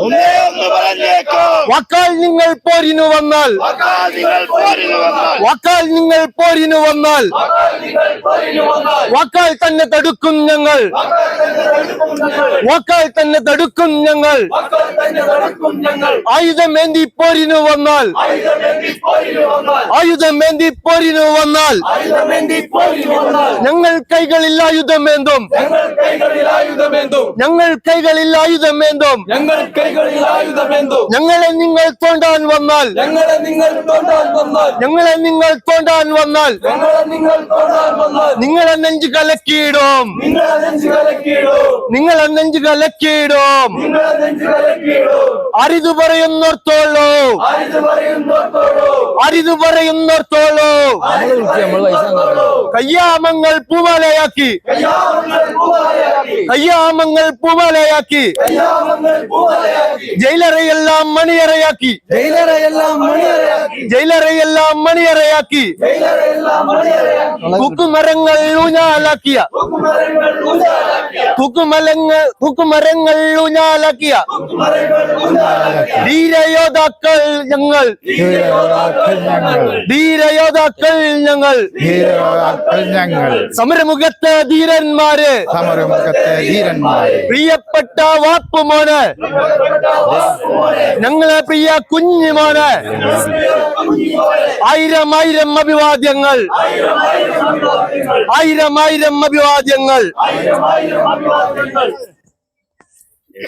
ഒന്നേ എന്ന് പറഞ്ഞേക്കാം. വാക്കാൽ നിങ്ങൾ പോരിന് വന്നാൽ. വാക്കാൽ നിങ്ങൾ പോരിനു വന്നാൽ. വാക്കാൽ തന്നെ തടുക്കും ഞങ്ങൾ. വാക്കാൽ തന്നെ തടുക്കും ഞങ്ങൾ. ആയുധമേന്തി പോരിനു വന്നാൽ. ആയുധമേന്തി പോരിനു വന്നാൽ. ഞങ്ങൾ കൈകളിൽ ആയുധമേന്തും ഞങ്ങൾ കൈകളിൽ ആയുധമേന്തും ഞങ്ങൾ കൈകളിൽ എന്തും ഞങ്ങളെ നിങ്ങൾ തോണ്ടാൻ വന്നാൽ. ഞങ്ങളെ നിങ്ങൾ തോണ്ടാൻ വന്നാൽ. ഞങ്ങളെ നിങ്ങൾ തോണ്ടാൻ വന്നാൽ. ഞങ്ങളെ നിങ്ങൾ തോണ്ടാൻ വന്നാൽ. നിങ്ങളെ നെഞ്ചു കലക്കിയിടും. നിങ്ങളെ നെഞ്ചു കലക്കിയിടോ. നിങ്ങളെ നെഞ്ചു കലക്കിയിടും. നിങ്ങളെ നെഞ്ചു കലക്കിയിടോ. അരിതു പറയുന്നോർത്തോളൂ. അരിതു പറയുന്നോർത്തോളൂ. കയ്യാമങ്ങൾ പൂമാലയാക്കി കയ്യാമങ്ങൾ കയ്യാമങ്ങൾ പൂമാലയാക്കി കയ്യാമങ്ങൾ പൂവാലയാക്കി. ജയിലറയെല്ലാം മണിയറയാക്കി. ജയിലറയെല്ലാം മണിയറയാക്കി. ജയിലറയെല്ലാം മണിയറയാക്കി. കുക്കുമരങ്ങൾ ഊഞ്ഞാലാക്കിയ. കുക്കുമലങ്ങൾ കുക്കുമരങ്ങൾ ഊഞ്ഞാലാക്കിയ. ധീരയോദ്ധാക്കൾ ഞങ്ങൾ. ധീരയോദ്ധാക്കൾ ഞങ്ങൾ. ഞങ്ങൾ. സമരമുഖത്തെ ധീരന്മാര്. സമരമുഖത്തെ ധീരന്മാരെ. പ്രിയപ്പെട്ട വാപ്പുമോന്. ഞങ്ങളെ പ്രിയ കുഞ്ഞുമോന്. ആയിരം ആയിരം അഭിവാദ്യങ്ങൾ. ആയിരം ആയിരം അഭിവാദ്യങ്ങൾ.